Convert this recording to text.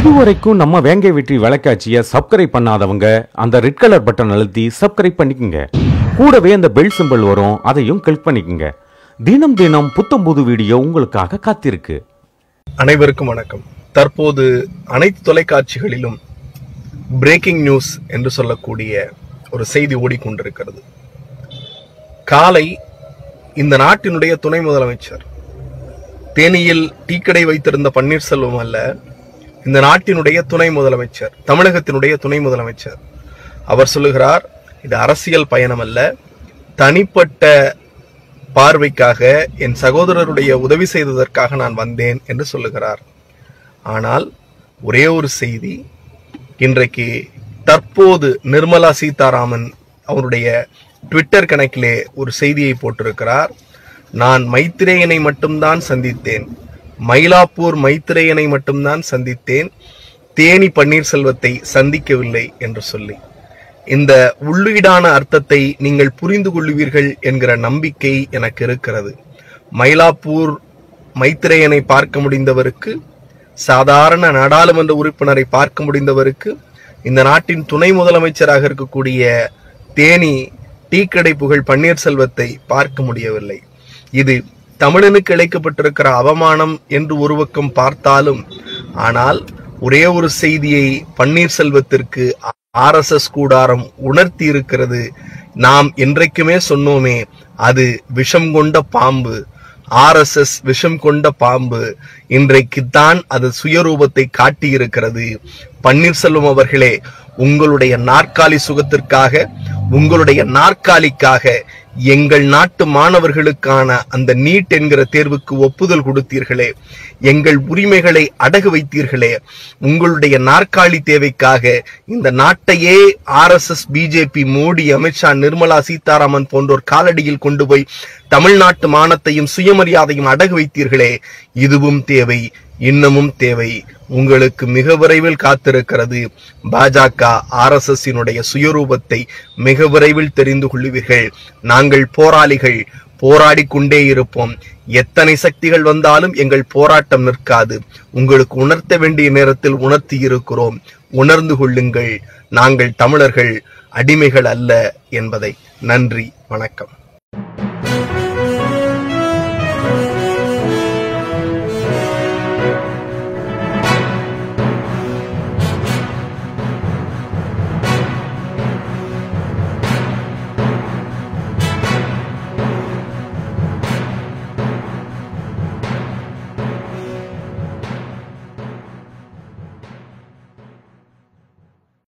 இதுவரைக்கும் நம்ம வேங்கை வெற்றி விளக்காட்சியை சப்ஸ்கிரைப் பண்ணாதவங்க அந்த ரெட் கலர் பட்டன் அழுத்தி சப்ஸ்கிரைப் பண்ணிக்கோங்க. கூடவே அந்த பெல் சிம்பிள் வரும் அதையும் கிளிக் பண்ணிக்கோங்க. தினம் தினம் புத்தம் புது வீடியோ உங்களுக்காக காத்திருக்கு. அனைவருக்கும் வணக்கம். தற்போது அனைத்து தொலைக்காட்சிகளிலும் பிரேக்கிங் நியூஸ் என்று சொல்லக்கூடிய ஒரு செய்தி ஓடிக்கொண்டிருக்கிறது. காலை இந்த நாட்டினுடைய துணை முதலமைச்சர் தேனியில் டீக்கடை வைத்திருந்த பன்னீர்செல்வம் அல்ல இந்த நாட்டினுடைய துணை முதலமைச்சர் தமிழகத்தினுடைய துணை முதலமைச்சர். அவர் சொல்லுகிறார் இது அரசியல் பயணம் அல்ல தனிப்பட்ட பார்வைக்காக என் சகோதரருடைய உதவி செய்ததற்காக நான் வந்தேன் என்று சொல்லுகிறார். ஆனால் ஒரே ஒரு செய்தி இன்றைக்கு தற்போது நிர்மலா சீதாராமன் அவருடைய ட்விட்டர் கணக்கிலே ஒரு செய்தியை போட்டிருக்கிறார். நான் மைத்திரேயனை மட்டும்தான் சந்தித்தேன். மயிலாப்பூர் மைத்திரையனை மட்டும்தான் சந்தித்தேன். தேனி பன்னீர்செல்வத்தை சந்திக்கவில்லை என்று சொல்லி. இந்த உள்ளீடான அர்த்தத்தை நீங்கள் புரிந்து கொள்வீர்கள் என்கிற நம்பிக்கை எனக்கு இருக்கிறது. மயிலாப்பூர் மைத்திரையனை பார்க்க முடிந்தவருக்கு சாதாரண நாடாளுமன்ற உறுப்பினரை பார்க்க முடிந்தவருக்கு இந்த நாட்டின் துணை முதலமைச்சராக இருக்கக்கூடிய தேனி டீக்கடை புகழ் பன்னீர்செல்வத்தை பார்க்க முடியவில்லை. இது தமிழனுக்கு இழைக்கப்பட்டிருக்கிற அவமானம் என்று ஒரு பக்கம் பார்த்தாலும் ஆனால் ஒரே ஒரு செய்தியை பன்னீர்செல்வத்திற்கு ஆர்எஸ்எஸ் கூடாரம் உணர்த்தி இருக்கிறது நாம் என்றைக்குமே சொன்னோமே அது விஷம் கொண்ட பாம்பு ஆர்எஸ்எஸ் விஷம் கொண்ட பாம்பு. இன்றைக்குத்தான் அது சுயரூபத்தை காட்டியிருக்கிறது. பன்னீர்செல்வம் அவர்களே உங்களுடைய நாற்காலி சுகத்திற்காக உங்களுடைய நாற்காலிக்காக எங்கள் நாட்டு மாணவர்களுக்கான அந்த நீட் என்கிற தேர்வுக்கு ஒப்புதல் கொடுத்தீர்களே. எங்கள் உரிமைகளை அடகு வைத்தீர்களே. உங்களுடைய நாற்காலி தேவைக்காக இந்த நாட்டையே ஆர்எஸ்எஸ் பிஜேபி மோடி அமித்ஷா நிர்மலா சீதாராமன் போன்றோர் காலடியில் கொண்டு போய் தமிழ்நாட்டு மானத்தையும் சுயமரியாதையும் அடகு வைத்தீர்களே. இதுவும் தேவை. இன்னமும் தேவை. உங்களுக்கு மிக விரைவில் காத்திருக்கிறது பாஜக ஆர்எஸ்எஸ்னுடைய சுயரூபத்தை மிக விரைவில் தெரிந்து கொள்ளுவீர்கள் நாங்கள் போராளிகள் போராடி கொண்டே இருப்போம். எத்தனை சக்திகள் வந்தாலும் எங்கள் போராட்டம் நிற்காது. உங்களுக்கு உணர்த்த வேண்டிய நேரத்தில் உணர்த்தி இருக்கிறோம். உணர்ந்து கொள்ளுங்கள். நாங்கள் தமிழர்கள் அடிமைகள் அல்ல என்பதை. நன்றி வணக்கம்.